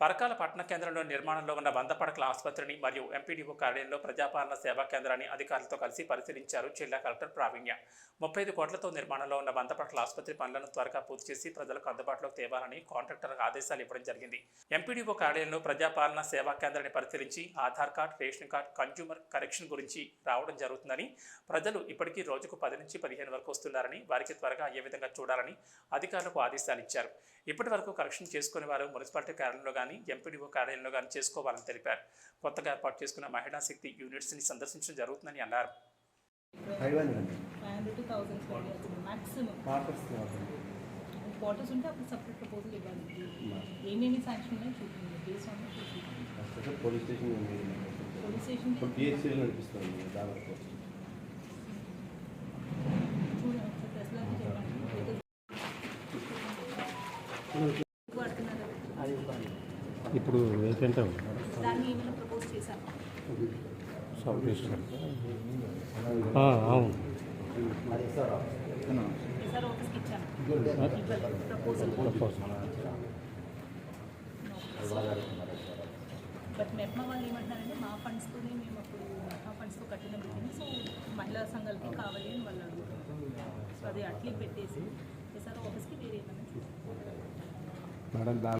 పరకాల పట్టణ కేంద్రంలో నిర్మాణంలో ఉన్న వంద పడకల ఆసుపత్రిని మరియు ఎంపీడీఓ కార్యాలయంలో ప్రజాపాలన సేవా కేంద్రాన్ని అధికారులతో కలిసి పరిశీలించారు జిల్లా కలెక్టర్ ప్రావీణ్య. ముప్పై ఐదు కోట్లతో నిర్మాణంలో ఉన్న వంద పడకల ఆసుపత్రి పనులను త్వరగా పూర్తి చేసి ప్రజలకు అందుబాటులోకి తేవాలని కాంట్రాక్టర్కు ఆదేశాలు ఇవ్వడం జరిగింది. ఎంపీడీఓ కార్యాలయంలో ప్రజాపాలన సేవా కేంద్రాన్ని పరిశీలించి Aadhaar card ration card consumer correction గురించి రావడం జరుగుతుందని ప్రజలు ఇప్పటికీ రోజుకు పది నుంచి పదిహేను వరకు వస్తున్నారని వారికి త్వరగా అయ్యే విధంగా చూడాలని అధికారులకు ఆదేశాలు ఇచ్చారు. ఇప్పటి వరకు కరెక్షన్ చేసుకునే వారు మున్సిపాలిటీ కార్యాలయంలో కానీ ఎంపీడీఓ కార్యాలయంలో కానీ చేసుకోవాలని తెలిపారు కొత్తగా ఏర్పాటు చేసుకున్న మహిళా శక్తి యూనిట్స్ని సందర్శించడం జరుగుతుందని అన్నారు క్వార్టర్స్ ఉంటే అప్పుడు సపరేట్ ప్రపోజల్ ఇవ్వాలి ఏమేమి శాంక్షన్ ఉన్నాయో base on police station police station చూడండి ఒకసారి చెప్పండి ఇప్పుడు ఏంటంటే అవును. ఎస్ఆర్ ఆఫీస్కి ఇచ్చాను. ప్రపోజల్ బట్ మెప్మా వాళ్ళు ఏమంటున్నారంటే మా ఫండ్స్తోనే మేము అప్పుడు మెప్మా ఫండ్స్తో కట్టిన బిల్డింగ్ సో మహిళా సంఘాలకి కావాలి అని వాళ్ళు అడుగుతున్నారు. సో అది అట్లే పెట్టేసి ఎస్ఆర్ ఆఫీస్కి వేరే మేడం